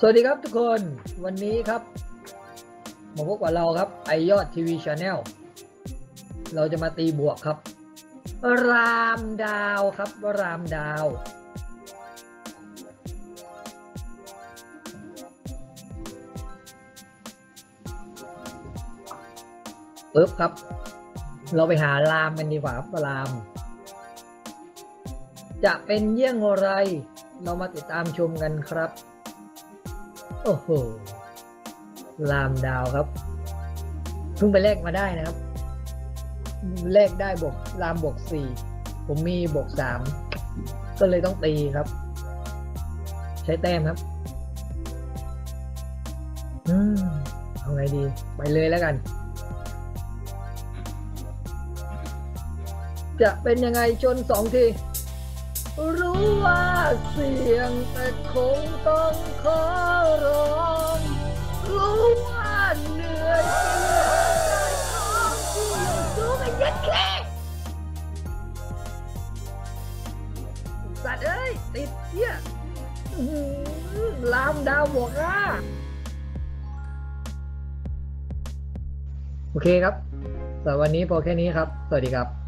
สวัสดีครับทุกคนวันนี้ครับ มาพบกับเราครับไอยอดทีวีชาแนลเราจะมาตีบวกครับ รามดาวครับรามดาว ปึ๊บครับ เราไปหารามกันดีกว่าครับราม จะเป็นเยี่ยงไร เรามาติดตามชมกันครับ โอ้โหรามดาวครับ เพิ่งไปแลกมาได้นะครับ แลกได้บวกรามบวกสี่ ผมมีบวกสาม ก็เลยต้องตีครับ ใช้แต้มครับ อืมเอาไงดี ไปเลยแล้วกัน จะเป็นยังไงชนสองทีรู้ว่าเสียงแต่คงต้องขอร สัตว์เอ้ย ติดเหี้ยลามดาวบวกอะโอเคครับสำหรับวันนี้พอแค่นี้ครับ สวัสดีครับ